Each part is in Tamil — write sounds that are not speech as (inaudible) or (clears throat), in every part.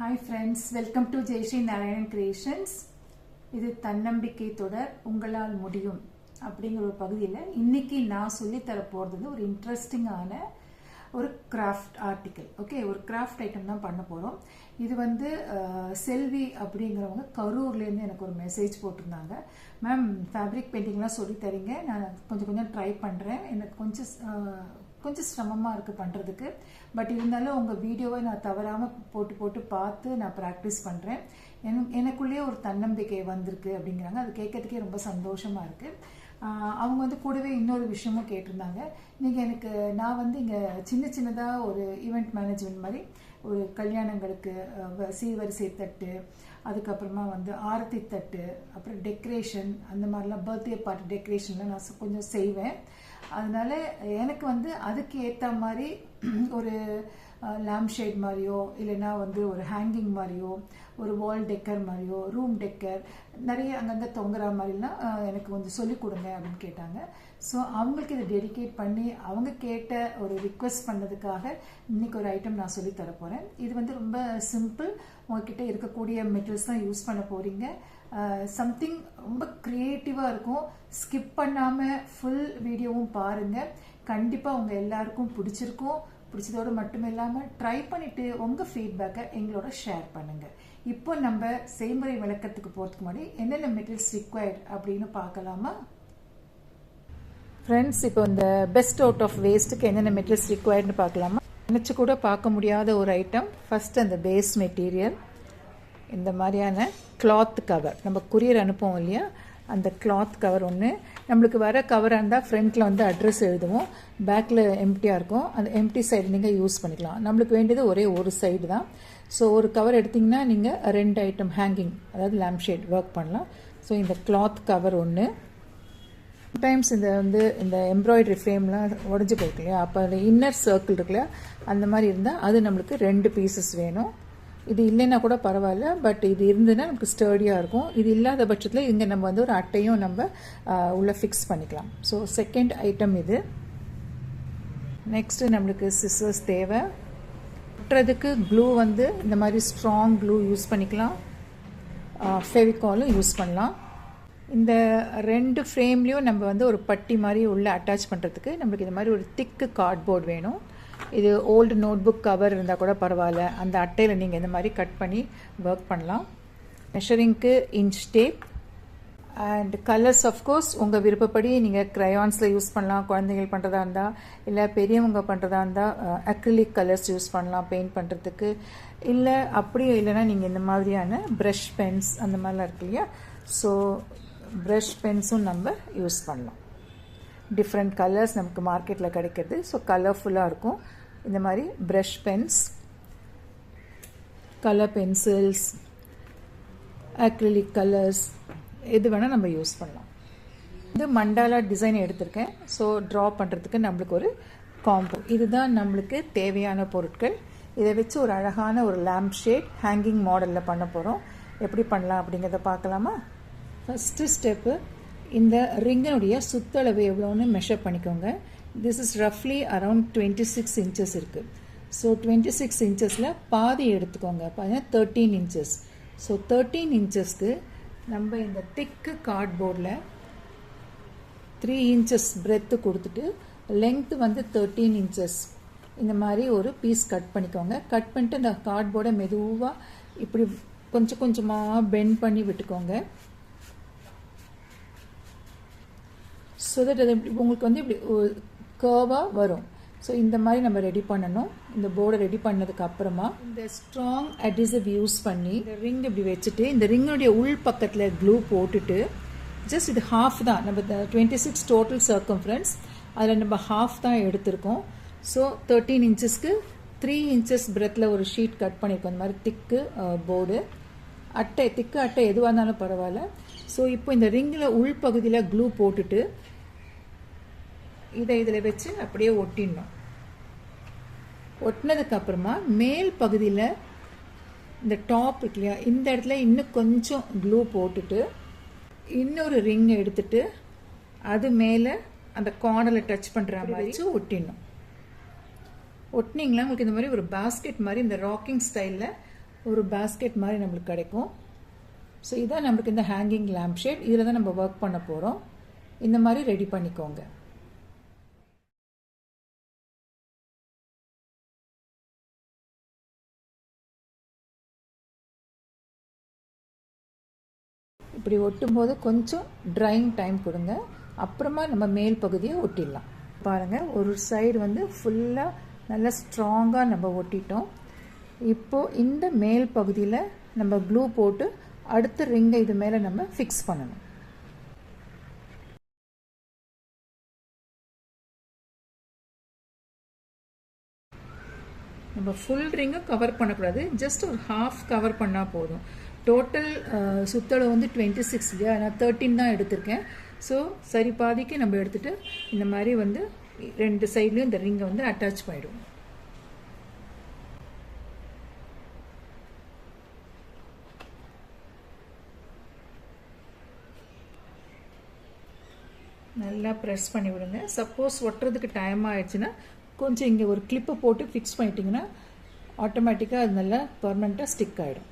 Hi friends welcome to Jaishree Narayanan creations இது தன்னம்பிக்கை தொடர் உங்களால் முடியும் அப்படிங்கிற ஒரு பகுதியில் இன்னைக்கு நான் சொல்லித்தர போகிறது வந்து ஒரு இன்ட்ரெஸ்டிங்கான ஒரு கிராஃப்ட் ஆர்டிக்கல் ஓகே ஒரு கிராஃப்ட் ஐட்டம் தான் பண்ண போகிறோம் இது வந்து செல்வி அப்படிங்கிறவங்க கரூர்லேருந்து எனக்கு ஒரு மெசேஜ் போட்டிருந்தாங்க. மேம் ஃபேப்ரிக் பெயிண்டிங்லாம் சொல்லி தரீங்க. நான் கொஞ்சம் கொஞ்சம் ட்ரை பண்ணுறேன் எனக்கு கொஞ்சம் கொஞ்சம் சிரமமாக இருக்குது பண்ணுறதுக்கு பட் இருந்தாலும் உங்கள் வீடியோவை நான் தவறாமல் போட்டு போட்டு பார்த்து நான் ப்ராக்டிஸ் பண்ணுறேன் என் எனக்குள்ளேயே ஒரு தன்னம்பிக்கை வந்திருக்கு அப்படிங்கிறாங்க. அது கேட்கறதுக்கே ரொம்ப சந்தோஷமாக இருக்குது அவங்க வந்து கூடவே இன்னொரு விஷயமும் கேட்டிருந்தாங்க. நீங்கள் எனக்கு நான் வந்து இங்கே சின்ன சின்னதாக ஒரு ஈவெண்ட் மேனேஜ்மெண்ட் மாதிரி ஒரு கல்யாணங்களுக்கு சீவரிசை தட்டு அதுக்கப்புறமா வந்து ஆரத்தி தட்டு அப்புறம் டெக்கரேஷன் அந்த மாதிரிலாம் பர்த்டே பார்ட்டி டெக்கரேஷன்லாம் நான் கொஞ்சம் செய்வேன். அதனால எனக்கு வந்து அதுக்கு ஏற்ற மாதிரி (clears throat) ஒரு லேம்ப் ஷேட் மாதிரியோ இல்லைன்னா வந்து ஒரு ஹேங்கிங் மாதிரியோ ஒரு வால் டெக்கர் மாதிரியோ ரூம் டெக்கர் நிறைய அங்கங்கே தொங்குற மாதிரிலாம் எனக்கு கொஞ்சம் சொல்லிக் கொடுங்க அப்படின்னு கேட்டாங்க. ஸோ அவங்களுக்கு இதை டெடிகேட் பண்ணி அவங்க கேட்ட ஒரு ரிக்வெஸ்ட் பண்ணதுக்காக இன்னைக்கு ஒரு ஐட்டம் நான் சொல்லி தரப்போகிறேன் இது வந்து ரொம்ப சிம்பிள் உங்ககிட்ட இருக்கக்கூடிய மெட்டீரியல்ஸ் தான் யூஸ் பண்ண போகிறீங்க சம்திங் ரொம்ப க்ரியேட்டிவாக இருக்கும். ஸ்கிப் பண்ணாமல் ஃபுல் வீடியோவும் பாருங்கள் கண்டிப்பாக உங்கள் எல்லாருக்கும் பிடிச்சிருக்கும். பிடிச்சதோடு மட்டும் இல்லாமல் ட்ரை பண்ணிவிட்டு உங்கள் ஃபீட்பேக்கை எங்களோட ஷேர் பண்ணுங்கள் இப்போ நம்ம செய்முறை விளக்கத்துக்கு போகிறதுக்கு முன்னாடி என்னென்ன மெட்டீரியல்ஸ் ரிக்வயர்ட் அப்படின்னு பார்க்கலாமா? ஃப்ரெண்ட்ஸ் இப்போ இந்த பெஸ்ட் அவுட் ஆஃப் வேஸ்ட்டுக்கு என்னென்ன மெட்டீரியல்ஸ் ரிக்வயர்ட்னு பார்க்கலாமா? நினச்சி கூட பார்க்க முடியாத ஒரு ஐட்டம் ஃபஸ்ட் அந்த பேஸ் மெட்டீரியல் இந்த மாதிரியான கிளாத் கவர் நம்ம குரியர் அனுப்புவோம் இல்லையா? அந்த கிளாத் கவர் ஒன்று நம்மளுக்கு வர கவராக இருந்தால் ஃப்ரண்ட்டில் வந்து அட்ரஸ் எழுதுவோம். பேக்கில் எம்டியாக இருக்கும். அந்த எம்டி சைடு நீங்கள் யூஸ் பண்ணிக்கலாம். நம்மளுக்கு வேண்டியது ஒரே ஒரு சைடு தான். ஸோ ஒரு கவர் எடுத்திங்கன்னா நீங்கள் ரெண்டு ஐட்டம் ஹேங்கிங் அதாவது லேம்ப் ஷேட் ஒர்க் பண்ணலாம். ஸோ இந்த கிளாத் கவர் ஒன்று சம்டைம்ஸ் இந்த வந்து இந்த எம்ப்ராய்டரி ஃப்ரேம்லாம் உடஞ்சி போயிருக்கு இல்லையா? அப்போ அந்த இன்னர் சர்க்கிள் இருக்குல்ல அந்த மாதிரி இருந்தால் அது நம்மளுக்கு ரெண்டு பீசஸ் வேணும். இது இல்லைன்னா கூட பரவாயில்ல பட் இது இருந்ததுன்னா நமக்கு ஸ்டர்டியாக இருக்கும். இது இல்லாத பட்சத்தில் இங்கே நம்ம வந்து ஒரு அட்டையும் நம்ம உள்ளே ஃபிக்ஸ் பண்ணிக்கலாம். ஸோ செகண்ட் ஐட்டம் இது. நெக்ஸ்ட்டு நம்மளுக்கு சிசர்ஸ் தேவை. ஒட்டுறதுக்கு க்ளூ வந்து இந்த மாதிரி ஸ்ட்ராங் க்ளூ யூஸ் பண்ணிக்கலாம். ஃபெவிகாலும் யூஸ் பண்ணலாம். இந்த ரெண்டு ஃப்ரேம்லேயும் நம்ம வந்து ஒரு பட்டி மாதிரி உள்ளே அட்டாச் பண்ணுறதுக்கு நம்மளுக்கு இந்த மாதிரி ஒரு திக்கு கார்ட்போர்ட் வேணும். இது ஓல்டு நோட் புக் கவர் இருந்தால் கூட பரவாயில்ல. அந்த அட்டையில் நீங்கள் இந்த மாதிரி கட் பண்ணி ஒர்க் பண்ணலாம். மெஷரிங்க்கு inch tape and colours of course உங்கள் விருப்பப்படி நீங்கள் க்ரையான்ஸில் யூஸ் பண்ணலாம். குழந்தைகள் பண்ணுறதா இருந்தால் இல்லை பெரியவங்க பண்ணுறதா இருந்தால் அக்ரிலிக் கலர்ஸ் யூஸ் பண்ணலாம் பெயிண்ட் பண்ணுறதுக்கு இல்லை அப்படியும் இல்லைன்னா நீங்கள் இந்த மாதிரியான ப்ரஷ் பென்ஸ் அந்த மாதிரிலாம் இருக்கு இல்லையா? ஸோ ப்ரஷ் பென்ஸும் நம்ம யூஸ் பண்ணலாம். டிஃப்ரெண்ட் கலர்ஸ் நமக்கு மார்க்கெட்டில் கிடைக்கிறது. ஸோ கலர்ஃபுல்லாக இருக்கும். இந்த மாதிரி brush pens colour pencils acrylic colours எது வேணால் நம்ம யூஸ் பண்ணலாம். இது மண்டாலா டிசைன் எடுத்திருக்கேன். ஸோ ட்ரா பண்ணுறதுக்கு நம்மளுக்கு ஒரு காம்போ இதுதான் நம்மளுக்கு தேவையான பொருட்கள். இதை வச்சு ஒரு அழகான ஒரு லேம்ப் ஷேட் ஹேங்கிங் மாடலில் பண்ண போகிறோம் எப்படி பண்ணலாம் அப்படிங்கிறத பார்க்கலாமா? ஃபஸ்ட்டு ஸ்டெப்பு இந்த ரிங்கினுடைய சுத்தளவு எவ்வளோன்னு மெஷர் பண்ணிக்கோங்க. திஸ் இஸ் ரஃப்லி அரவுண்ட் டுவெண்ட்டி சிக்ஸ் இன்ச்சஸ் இருக்குது ஸோ டுவெண்ட்டி சிக்ஸ் இன்ச்சஸில் பாதி எடுத்துக்கோங்க. பார்த்தீங்கன்னா தேர்ட்டீன் இன்ச்சஸ் ஸோ தேர்ட்டீன் இன்ச்சஸ்க்கு நம்ம இந்த திக்கு கார்ட்போர்டில் த்ரீ இன்ச்சஸ் பிரெத்து கொடுத்துட்டு லென்த்து வந்து தேர்ட்டீன் இன்ச்சஸ் இந்த மாதிரி ஒரு பீஸ் கட் பண்ணிக்கோங்க. கட் பண்ணிட்டு இந்த கார்ட்போர்டை மெதுவாக இப்படி கொஞ்சம் கொஞ்சமாக பெண்ட் பண்ணி விட்டுக்கோங்க. ஸோ தட் அது இப்படி உங்களுக்கு வந்து இப்படி கர்வாக வரும். ஸோ இந்த மாதிரி நம்ம ரெடி பண்ணணும். இந்த போர்டை ரெடி பண்ணதுக்கு அப்புறமா இந்த ஸ்ட்ராங் அடிசிவ் யூஸ் பண்ணி இந்த ரிங் இப்படி வச்சுட்டு இந்த ரிங்குடைய உள் பக்கத்தில் க்ளூ போட்டுட்டு ஜஸ்ட் இது ஹாஃப் தான். நம்ம டுவெண்ட்டி சிக்ஸ் டோட்டல் சர்க்கம்ஃபரன்ஸ் அதில் நம்ம ஹாஃப் தான் எடுத்திருக்கோம். ஸோ தேர்ட்டீன் இன்ச்சஸ்க்கு த்ரீ இன்ச்சஸ் பிரெத்தில் ஒரு ஷீட் கட் பண்ணியிருக்கோம் இந்த மாதிரி திக்கு போர்டு அட்டை திக்கு அட்டை எதுவாக இருந்தாலும் பரவாயில்ல. ஸோ இப்போ இந்த ரிங்கில் உள்பகுதியில் க்ளூ போட்டுட்டு இதை இதில் வச்சு அப்படியே ஒட்டிடணும். ஒட்டினதுக்கு அப்புறமா மேல் பகுதியில் இந்த டாப் இருக்கு இல்லையா இந்த இடத்துல இன்னும் கொஞ்சம் க்ளூ போட்டுட்டு இன்னொரு ரிங் எடுத்துட்டு அது மேலே அந்த கார்னரில் டச் பண்ணுற மாதிரி வச்சு ஒட்டிடணும். ஒட்டினீங்களா உங்களுக்கு இந்த மாதிரி ஒரு பாஸ்கெட் மாதிரி இந்த ராக்கிங் ஸ்டைலில் ஒரு பேஸ்கெட் மாதிரி நம்மளுக்கு கிடைக்கும். ஸோ இதான் நம்மளுக்கு இந்த ஹேங்கிங் லேம்ப் ஷேட் இதில் தான் நம்ம ஒர்க் பண்ண போகிறோம் இந்த மாதிரி ரெடி பண்ணிக்கோங்க. இப்படி ஒட்டும்போது கொஞ்சம் ட்ரைங் டைம் கொடுங்க. அப்புறமா நம்ம மேல் பகுதியை ஒட்டிடலாம். பாருங்கள் ஒரு சைடு வந்து ஃபுல்லாக நல்லா ஸ்ட்ராங்காக நம்ம ஒட்டிட்டோம். இப்போது இந்த மேல் பகுதியில் நம்ம க்ளூ போட்டு அடுத்த ரிங்கை இது மேலே நம்ம ஃபிக்ஸ் பண்ணணும். நம்ம ஃபுல் ரிங்கை கவர் பண்ணக்கூடாது. ஜஸ்ட் ஒரு ஹாஃப் கவர் பண்ணால் போதும். டோட்டல் uh, சுத்தளவு வந்து டுவெண்ட்டி சிக்ஸ் இல்லையா? நான் தேர்ட்டின் தான் எடுத்திருக்கேன். ஸோ சரி பாதிக்கு நம்ம எடுத்துகிட்டு இந்த மாதிரி வந்து ரெண்டு சைட்லேயும் இந்த ரிங்கை வந்து அட்டாச் பண்ணிவிடுவோம் நல்லா ப்ரெஸ் பண்ணி விடுங்க. சப்போஸ் ஒட்டுறதுக்கு டைம் ஆயிடுச்சுன்னா கொஞ்சம் இங்கே ஒரு கிளிப்பை போட்டு ஃபிக்ஸ் பண்ணிட்டீங்கன்னா ஆட்டோமேட்டிக்காக அது நல்லா பர்மனெண்ட்டாக ஸ்டிக் ஆகிடும்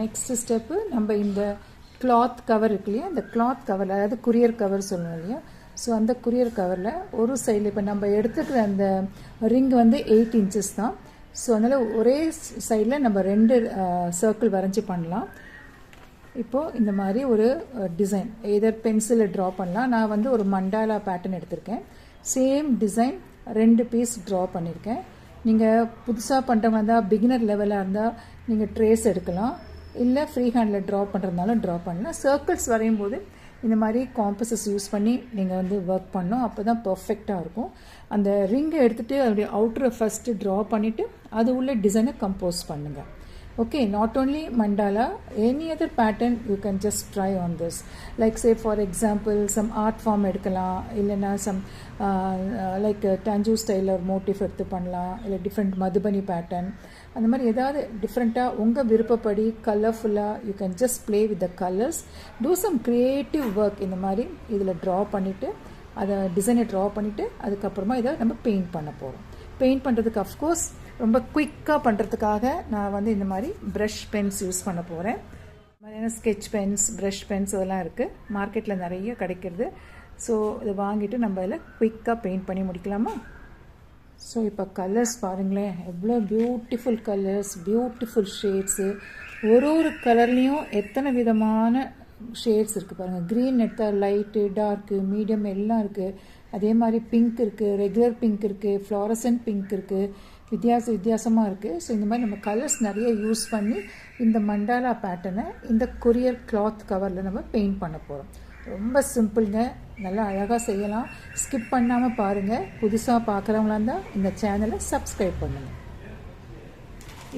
நெக்ஸ்ட் ஸ்டெப்பு நம்ம இந்த கிளாத் கவர் இருக்கு இல்லையா? இந்த கிளாத் கவர் அதாவது குரியர் கவர் சொல்லணும் இல்லையா? ஸோ அந்த குரியர் கவரில் ஒரு சைடில் இப்போ நம்ம எடுத்துக்கிற அந்த ரிங் வந்து எயிட் இன்ச்சஸ் தான். ஸோ அதனால் ஒரே சைடில் நம்ம ரெண்டு சர்க்கிள் வரைஞ்சி பண்ணலாம். இப்போது இந்த மாதிரி ஒரு டிசைன் எதர் பென்சிலில் ட்ரா பண்ணலாம். நான் வந்து ஒரு மண்டாலா பேட்டர்ன் எடுத்திருக்கேன். சேம் டிசைன் ரெண்டு பீஸ் ட்ரா பண்ணியிருக்கேன் நீங்கள் புதுசாக பண்ணுறவங்க இருந்தால் பிகினர் லெவலாக இருந்தால் நீங்கள் ட்ரேஸ் எடுக்கலாம். இல்லை ஃப்ரீ ஹேண்டில் ட்ரா பண்ணுறதுனாலும் ட்ரா பண்ணலாம். சர்க்கிள்ஸ் வரையும் போது இந்த மாதிரி காம்பஸஸ் யூஸ் பண்ணி நீங்கள் வந்து ஒர்க் பண்ணோம் அப்போ தான் பர்ஃபெக்டாக இருக்கும். அந்த ரிங்கை எடுத்துகிட்டு அதனுடைய அவுட்ரை ஃபஸ்ட்டு ட்ரா பண்ணிவிட்டு அது உள்ள டிசைனை கம்போஸ் பண்ணுங்கள் okay not only mandala any other pattern you can just try on this. Like say for example some art form எடுக்கலாம் இல்லைன்னா சம் லைக் டஞ்சூ ஸ்டைலில் ஒரு மோட்டிவ் எடுத்து பண்ணலாம் இல்லை டிஃப்ரெண்ட் மதுபனி பேட்டர்ன் அந்த மாதிரி ஏதாவது டிஃப்ரெண்ட்டாக உங்கள் விருப்பப்படி கலர்ஃபுல்லாக you can just play with the colours to some creative work இந்த மாதிரி இதில் ட்ரா பண்ணிவிட்டு அதை டிசைனை ட்ரா பண்ணிவிட்டு அதுக்கப்புறமா இதை நம்ம பெயிண்ட் பண்ண போகிறோம் பெயிண்ட் பண்ணுறதுக்கு அஃப்கோர்ஸ் ரொம்ப குயிக்காக பண்ணுறதுக்காக நான் வந்து இந்த மாதிரி ப்ரஷ் பென்ஸ் யூஸ் பண்ண போகிறேன் மாதிரியான ஸ்கெச் பென்ஸ் ப்ரஷ் பென்ஸ் இதெல்லாம் இருக்குது மார்க்கெட்டில் நிறைய கிடைக்கிறது. ஸோ இதை வாங்கிட்டு நம்ம இதில் குயிக்காக பெயிண்ட் பண்ணி முடிக்கலாமா? ஸோ இப்போ கலர்ஸ் பாருங்களேன். எவ்வளோ பியூட்டிஃபுல் கலர்ஸ் பியூட்டிஃபுல் ஷேட்ஸு ஒரு ஒரு கலர்லேயும் எத்தனை விதமான ஷேட்ஸ் இருக்குது பாருங்கள் க்ரீன் எடுத்தால் லைட்டு டார்க்கு மீடியம் எல்லாம் இருக்குது அதே மாதிரி பிங்க் இருக்குது ரெகுலர் பிங்க் இருக்குது ஃப்ளாரசன்ட் பிங்க் இருக்குது வித்தியாச வித்தியாசமாக இருக்குது ஸோ இந்த மாதிரி நம்ம கலர்ஸ் நிறைய யூஸ் பண்ணி இந்த மண்டாலா பேட்டர்னை இந்த கொரியர் கிளாத் கவரில் நம்ம பெயிண்ட் பண்ண போகிறோம் ரொம்ப சிம்பிளுங்க நல்லா அழகாக செய்யலாம். ஸ்கிப் பண்ணாமல் பாருங்கள் புதுசாக பார்க்குறவங்களா இருந்தால் இந்த சேனலை சப்ஸ்கிரைப் பண்ணுங்கள்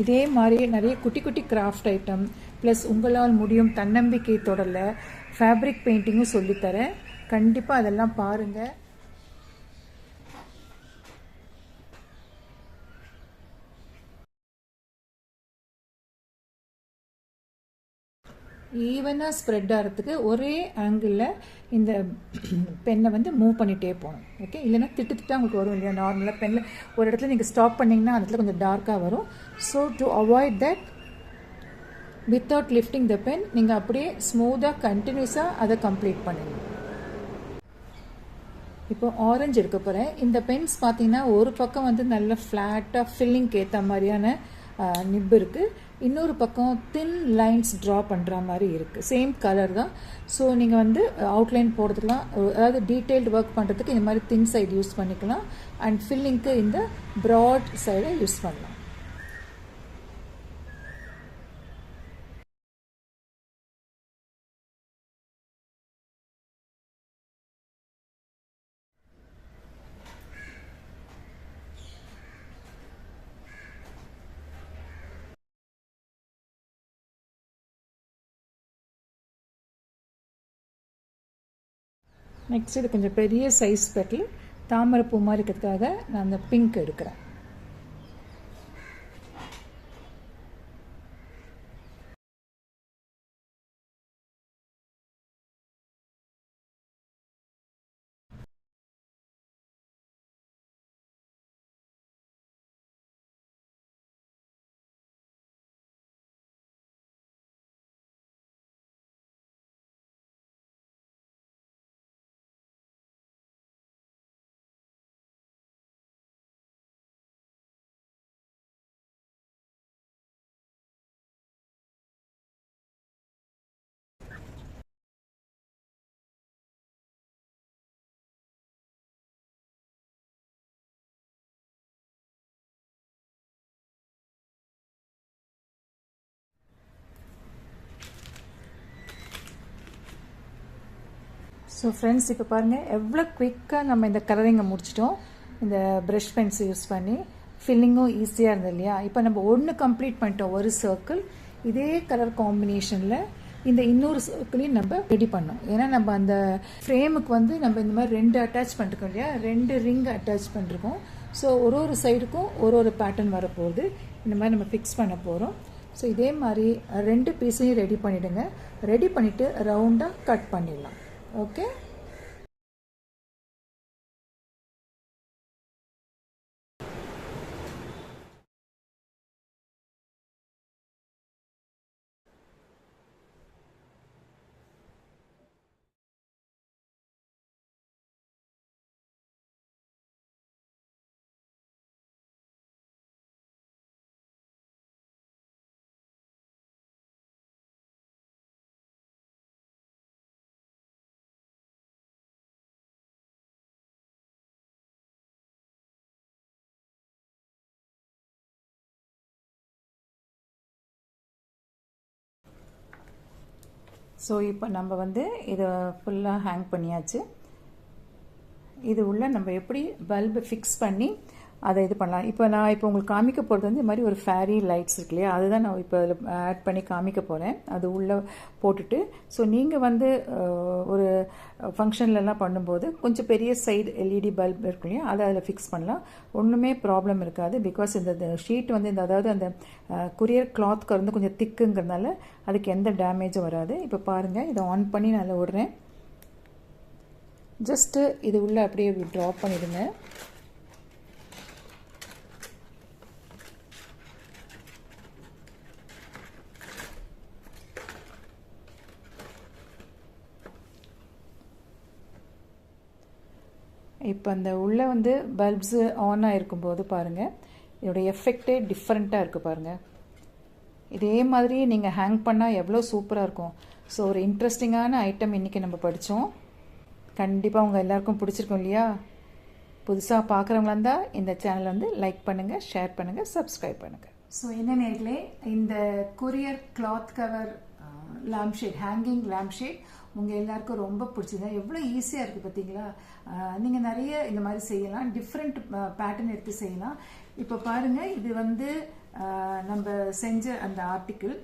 இதே மாதிரி நிறைய குட்டி குட்டி கிராஃப்ட் ஐட்டம் ப்ளஸ் உங்களால் முடியும் தன்னம்பிக்கை தொடரில் ஃபேப்ரிக் பெயிண்டிங்கும் சொல்லித்தரேன். கண்டிப்பாக அதெல்லாம் பாருங்கள் ஈவனாக ஸ்ப்ரெட் ஆகிறதுக்கு ஒரே ஆங்கிளில் இந்த பெண்ணை வந்து மூவ் பண்ணிகிட்டே போகணும். ஓகே இல்லைன்னா திட்டு திட்டா உங்களுக்கு வரும். இல்லையா நார்மலாக பெண்ணில் ஒரு இடத்துல நீங்கள் ஸ்டாப் பண்ணிங்கன்னா அந்த இடத்துல கொஞ்சம் டார்க்காக வரும். So to avoid that without lifting the pen நீங்கள் அப்படியே ஸ்மூத்தாக கண்டினியூஸாக அதை கம்ப்ளீட் பண்ணுங்க. இப்போ ஆரஞ்சு எடுக்க போகிறேன் இந்த பென்ஸ் பார்த்தீங்கன்னா ஒரு பக்கம் வந்து நல்ல ஃப்ளாட்டாக ஃபில்லிங்க்கு ஏற்ற மாதிரியான நிப் இருக்குது இன்னொரு பக்கம் தின் லைன்ஸ் ட்ரா பண்ணுற மாதிரி இருக்குது சேம் கலர் தான். ஸோ நீங்கள் வந்து அவுட்லைன் போடுறதுக்குலாம் அதாவது டீட்டெயில்டு ஒர்க் பண்ணுறதுக்கு இந்த மாதிரி தின் சைடு யூஸ் பண்ணிக்கலாம். அண்ட் ஃபில்லிங்க்கு இந்த ப்ராட் சைடை யூஸ் பண்ணலாம். நெக்ஸ்ட் இது கொஞ்சம் பெரிய சைஸ் பெட்டில் தாமரை பூ மாதிரி இருக்கிறதுக்காக நான் அந்த பிங்க் எடுக்கிறேன். ஸோ ஃப்ரெண்ட்ஸ் இப்போ பாருங்கள் எவ்வளோ குயிக்காக நம்ம இந்த கலரிங்கை முடிச்சிட்டோம். இந்த ப்ரஷ் பென்ஸ் யூஸ் பண்ணி ஃபில்லிங்கும் ஈஸியாக இருந்தது இல்லையா? இப்போ நம்ம ஒன்று கம்ப்ளீட் பண்ணிட்டோம் ஒரு சர்க்கிள் இதே கலர் காம்பினேஷனில் இந்த இன்னொரு சர்க்கிளையும் நம்ம ரெடி பண்ணோம். ஏன்னா நம்ம அந்த ஃப்ரேமுக்கு வந்து நம்ம இந்த மாதிரி ரெண்டு அட்டாச் பண்ணிருக்கோம் இல்லையா? ரெண்டு ரிங் அட்டாச் பண்ணிருக்கோம். ஸோ ஒரு ஒரு சைடுக்கும் ஒரு ஒரு பேட்டர்ன் வரப்போகுது. இந்த மாதிரி நம்ம ஃபிக்ஸ் பண்ண போகிறோம் ஸோ இதே மாதிரி ரெண்டு பீஸையும் ரெடி பண்ணிவிடுங்க ரெடி பண்ணிவிட்டு ரவுண்டாக கட் பண்ணிடலாம். ஓகே ஸோ இப்போ நம்ம வந்து இதை ஃபுல்லாக ஹேங் பண்ணியாச்சு. இது உள்ள நம்ம எப்படி பல்பு ஃபிக்ஸ் பண்ணி அதை இது பண்ணலாம். இப்போ நான் இப்போ உங்களுக்கு காமிக்க போகிறது வந்து இந்த மாதிரி ஒரு ஃபேரி லைட்ஸ் இருக்கு இல்லையா? அதுதான் நான் இப்போ அதில் ஆட் பண்ணி காமிக்க போகிறேன் அது உள்ளே போட்டுட்டு ஸோ நீங்கள் வந்து ஒரு ஃபங்க்ஷன்லலாம் பண்ணும்போது கொஞ்சம் பெரிய சைடு எல்இடி பல்ப் இருக்கு இல்லையா? அதை அதில் ஃபிக்ஸ் பண்ணலாம். ஒன்றுமே ப்ராப்ளம் இருக்காது. பிகாஸ் இந்த ஷீட் வந்து இந்த அதாவது அந்த குரியர் கிளாத்க்கு வந்து கொஞ்சம் திக்குங்கிறதுனால அதுக்கு எந்த டேமேஜும் வராது. இப்போ பாருங்கள் இதை ஆன் பண்ணி நான் விடுறேன். ஜஸ்ட்டு இது உள்ளே அப்படியே ட்ராப் பண்ணிவிடுங்க இப்போ அந்த உள்ளே வந்து பல்ப்ஸு ஆன் ஆகிருக்கும்போது பாருங்கள் இதோடைய எஃபெக்டே டிஃப்ரெண்ட்டாக இருக்குது பாருங்கள் இதே மாதிரி நீங்கள் ஹேங் பண்ணால் எவ்வளோ சூப்பராக இருக்கும். ஸோ ஒரு இன்ட்ரெஸ்டிங்கான ஐட்டம் இன்றைக்கி நம்ம படித்தோம் கண்டிப்பாக உங்கள் எல்லாருக்கும் பிடிச்சிருக்கும் இல்லையா? புதுசாக பார்க்குறவங்களா இருந்தால் இந்த சேனலை வந்து லைக் பண்ணுங்கள் ஷேர் பண்ணுங்கள் சப்ஸ்கிரைப் பண்ணுங்கள் ஸோ என்ன நேர்களே இந்த courier cloth cover lamp shade hanging lamp shade உங்கள் எல்லாருக்கும் ரொம்ப பிடிச்சது. எவ்வளோ ஈஸியாக இருக்குது பார்த்தீங்களா நீங்கள் நிறைய இந்த மாதிரி செய்யலாம். டிஃப்ரெண்ட் பேட்டர்ன் எடுத்து செய்யலாம். இப்போ பாருங்கள் இது வந்து நம்ம செஞ்ச அந்த ஆர்டிக்கிள்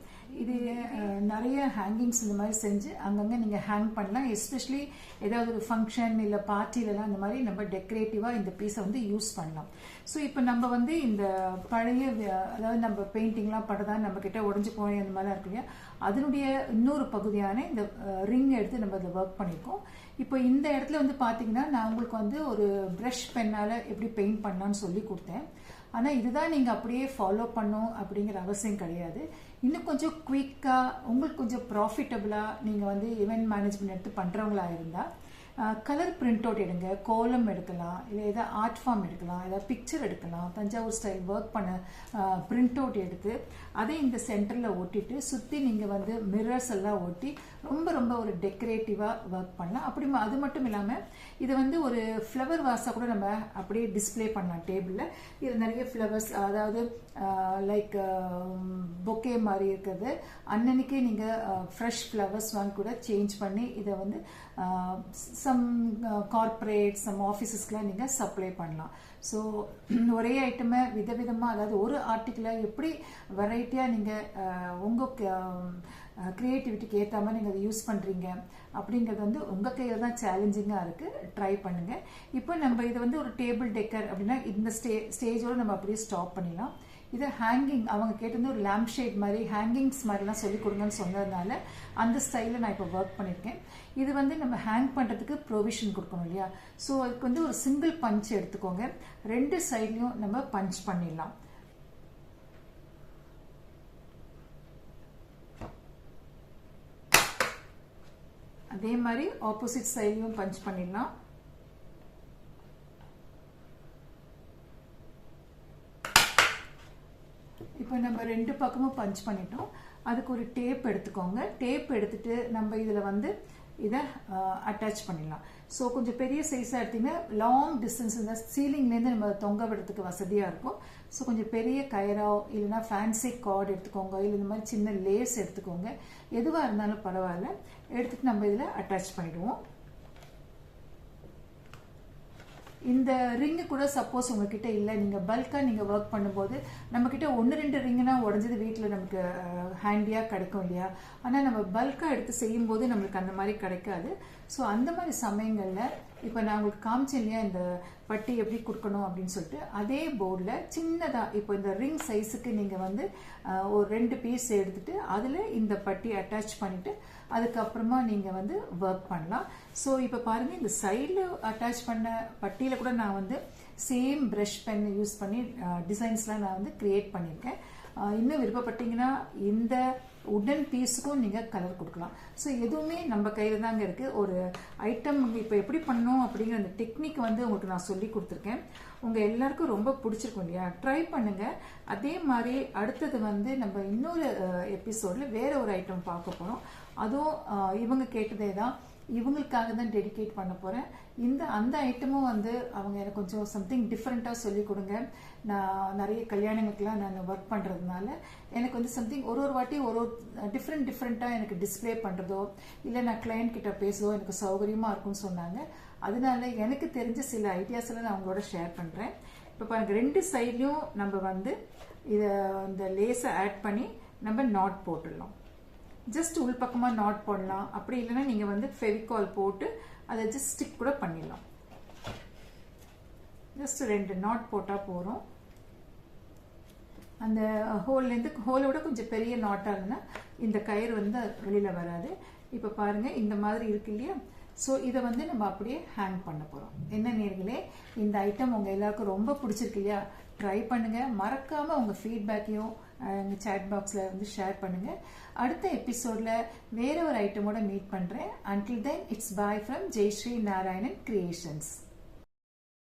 இது நிறைய ஹேங்கிங்ஸ் இந்த மாதிரி செஞ்சு அங்கங்கே நீங்கள் ஹேங் பண்ணலாம். எஸ்பெஷலி ஏதாவது ஒரு ஃபங்க்ஷன் இல்லை பார்ட்டிலலாம் இந்த மாதிரி நம்ம டெக்கரேட்டிவாக இந்த பீஸை வந்து யூஸ் பண்ணலாம். ஸோ இப்போ நம்ம வந்து இந்த பழைய அதாவது நம்ம பெயிண்டிங்லாம் பட்டதா நம்ம கிட்ட உடஞ்சி போய் அந்த மாதிரிலாம் இருக்கு இல்லையா? அதனுடைய இன்னொரு பகுதியான இந்த ரிங் எடுத்து நம்ம இதில் ஒர்க் பண்ணியிருக்கோம் இப்போ இந்த இடத்துல வந்து பார்த்தீங்கன்னா நான் உங்களுக்கு வந்து ஒரு ப்ரஷ் பென்னால் எப்படி பெயிண்ட் பண்ணலான்னு சொல்லி கொடுத்தேன். ஆனால் இதுதான் நீங்கள் அப்படியே ஃபாலோ பண்ணும் அப்படிங்கிற அவசியம் கிடையாது. இன்னும் கொஞ்சம் குயிக்காக உங்களுக்கு கொஞ்சம் ப்ராஃபிட்டபுளாக நீங்கள் வந்து ஈவெண்ட் மேனேஜ்மெண்ட் எடுத்து பண்ணுறவங்களா இருந்தால் கலர் பிரிண்ட் அவுட் எடுங்க. கோலம் எடுக்கலாம் இல்லை ஏதாவது ஆர்ட் ஃபார்ம் எடுக்கலாம் ஏதாவது பிக்சர் எடுக்கலாம் தஞ்சாவூர் ஸ்டைல் ஒர்க் பண்ண பிரிண்ட் அவுட் எடுத்து அதை இந்த சென்டரில் ஒட்டிட்டு சுற்றி நீங்கள் வந்து மிரர்ஸ் எல்லாம் ஒட்டி ரொம்ப ரொம்ப ஒரு டெக்கரேட்டிவாக ஒர்க் பண்ணலாம். அப்படி அது மட்டும் இல்லாமல் இதை வந்து ஒரு ஃப்ளவர் வாஸாக கூட நம்ம அப்படியே டிஸ்பிளே பண்ணலாம் டேபிளில் இது நிறைய ஃப்ளவர்ஸ் அதாவது லைக் பொக்கே மாதிரி இருக்கிறது அன்னன்னைக்கே நீங்கள் ஃப்ரெஷ் ஃப்ளவர்ஸ் வாங்கி கூட சேஞ்ச் பண்ணி இதை வந்து சம் கார்ப்பரேட் சம் ஆஃபீஸஸ்க்குலாம் நீங்கள் சப்ளை பண்ணலாம். ஸோ ஒரே ஐட்டமை விதவிதமாக அதாவது ஒரு ஆர்டிக்கிளை எப்படி வெரைட்டியாக நீங்கள் உங்கள் க்ரியேட்டிவிட்டிக்கு ஏற்ற மாதிரி நீங்கள் அதை யூஸ் பண்ணுறீங்க அப்படிங்கிறது வந்து உங்கள் கையில் தான் சேலஞ்சிங்காக இருக்குது ட்ரை பண்ணுங்கள் இப்போ நம்ம இதை வந்து ஒரு டேபிள் டெக்கர் அப்படின்னா இந்த ஸ்டே ஸ்டேஜோடு நம்ம அப்படியே ஸ்டாப் பண்ணிடலாம். இதை ஹேங்கிங் அவங்க கேட்டிருந்த ஒரு லேம்ப் ஷேட் மாதிரி ஹேங்கிங்ஸ் மாதிரிலாம் சொல்லி கொடுங்கன்னு சொன்னதுனால அந்த ஸ்டைலில் நான் இப்போ ஒர்க் பண்ணியிருக்கேன் இது வந்து நம்ம ஹேங் பண்ணுறதுக்கு ப்ரொவிஷன் கொடுக்கணும் இல்லையா? ஸோ அதுக்கு வந்து ஒரு சிங்கிள் பஞ்ச் எடுத்துக்கோங்க. ரெண்டு சைட்லையும் நம்ம பஞ்ச் பண்ணிடலாம். அதே மாதிரி ஆப்போசிட் சைட்லையும் பஞ்ச் பண்ணிடலாம். இப்போ நம்ம ரெண்டு பக்கமும் பஞ்ச் பண்ணிட்டோம். அதுக்கு ஒரு டேப் எடுத்துக்கோங்க. டேப் எடுத்துட்டு நம்ம இதில் வந்து இதை அட்டாச் பண்ணிடலாம். ஸோ கொஞ்சம் பெரிய சைஸாக எடுத்திங்கன்னா லாங் டிஸ்டன்ஸ் இந்த சீலிங்லேருந்து நம்ம தொங்க விடுறதுக்கு வசதியாக இருக்கும். ஸோ கொஞ்சம் பெரிய கயரோ இல்லைனா ஃபேன்சி கார்டு எடுத்துக்கோங்க இல்லை இந்த மாதிரி சின்ன லேஸ் எடுத்துக்கோங்க. எதுவாக இருந்தாலும் பரவாயில்ல. எடுத்துட்டு நம்ம இதில் அட்டாச் பண்ணிவிடுவோம் இந்த ரிங்கு கூட சப்போஸ் உங்ககிட்ட இல்லை. நீங்கள் பல்காக நீங்கள் ஒர்க் பண்ணும்போது நம்மக்கிட்ட ஒன்று ரெண்டு ரிங்குனா உடஞ்சது வீட்டில் நமக்கு ஹேண்டியாக கிடைக்கும் இல்லையா? ஆனால் நம்ம பல்காக எடுத்து செய்யும்போது நம்மளுக்கு அந்த மாதிரி கிடைக்காது. ஸோ அந்த மாதிரி சமயங்களில் இப்போ நான் உங்களுக்கு காமிச்சேன் இல்லையா இந்த பட்டி எப்படி கொடுக்கணும் அப்படின்னு சொல்லிட்டு அதே போர்டில் சின்னதாக இப்போ இந்த ரிங் சைஸுக்கு நீங்கள் வந்து ஒரு ரெண்டு பீஸ் எடுத்துட்டு அதில் இந்த பட்டி அட்டாச் பண்ணிவிட்டு அதுக்கப்புறமா நீங்கள் வந்து ஒர்க் பண்ணலாம். ஸோ இப்போ பாருங்கள் இந்த சைடில் அட்டாச் பண்ண பட்டியில் கூட நான் வந்து சேம் ப்ரஷ் பென் யூஸ் பண்ணி டிசைன்ஸ்லாம் நான் வந்து க்ரியேட் பண்ணியிருக்கேன். இன்னும் விருப்பப்பட்டீங்கன்னா இந்த உடன் பீஸுக்கும் நீங்கள் கலர் கொடுக்கலாம். ஸோ எதுவுமே நம்ம கையில் தாங்க இருக்குது ஒரு ஐட்டம் இப்போ எப்படி பண்ணணும் அப்படிங்கிற அந்த டெக்னிக் வந்து உங்களுக்கு நான் சொல்லி கொடுத்துருக்கேன். உங்கள் எல்லாருக்கும் ரொம்ப பிடிச்சிருக்கும் இல்லையா? ட்ரை பண்ணுங்கள் அதே மாதிரி அடுத்தது வந்து நம்ம இன்னொரு எபிசோடில் வேற ஒரு ஐட்டம் பார்க்க போகிறோம் அதுவும் இவங்க கேட்டதே தான். இவங்களுக்காக தான் டெடிகேட் பண்ண போகிறேன் இந்த அந்த ஐட்டமும் வந்து அவங்க எனக்கு கொஞ்சம் சம்திங் டிஃப்ரெண்ட்டாக சொல்லி கொடுங்க. நான் நிறைய கல்யாணங்களுக்கெலாம் நான் ஒர்க் பண்ணுறதுனால எனக்கு வந்து சம்திங் ஒரு ஒரு வாட்டி ஒரு ஒரு டிஃப்ரெண்ட் டிஃப்ரெண்ட்டாக எனக்கு டிஸ்பிளே பண்ணுறதோ இல்லை நான் கிளைண்ட் கிட்ட பேசுதோ எனக்கு சௌகரியமாக இருக்கும்னு சொன்னாங்க. அதனால எனக்கு தெரிஞ்ச சில ஐடியாஸ் எல்லாம் நான் அவங்களோட ஷேர் பண்ணுறேன் இப்போ பாருங்க ரெண்டு சைட்லையும் நம்ம வந்து இதை இந்த லேஸை ஆட் பண்ணி நம்ம நாட் போட்டுடலாம். ஜஸ்ட் உள்பக்கமாக நாட் போடலாம். அப்படி இல்லைன்னா நீங்கள் வந்து ஃபெவிகால் போட்டு அதை ஜஸ்ட் ஸ்டிக் கூட பண்ணிடலாம். ஜஸ்ட் ரெண்டு நாட் போட்டால் போகிறோம் அந்த ஹோல்லேருந்து ஹோலோட கொஞ்சம் பெரிய நாட்டாக இருந்தால் இந்த கயிறு வந்து வெளியில் வராது. இப்போ பாருங்கள் இந்த மாதிரி இருக்கு இல்லையா? ஸோ இதை வந்து நம்ம அப்படியே ஹேங் பண்ண போகிறோம் என்ன நேர்களே இந்த ஐட்டம் உங்கள் எல்லாருக்கும் ரொம்ப பிடிச்சிருக்கு இல்லையா? ட்ரை பண்ணுங்கள் மறக்காமல் உங்கள் ஃபீட்பேக்கையும் எங்கள் சேட் பாக்ஸில் வந்து ஷேர் பண்ணுங்கள் அடுத்த எபிசோடில் வேற ஒரு ஐட்டமோட மீட் பண்ணுறேன் until then it's bye from Jaishree Narayanan creations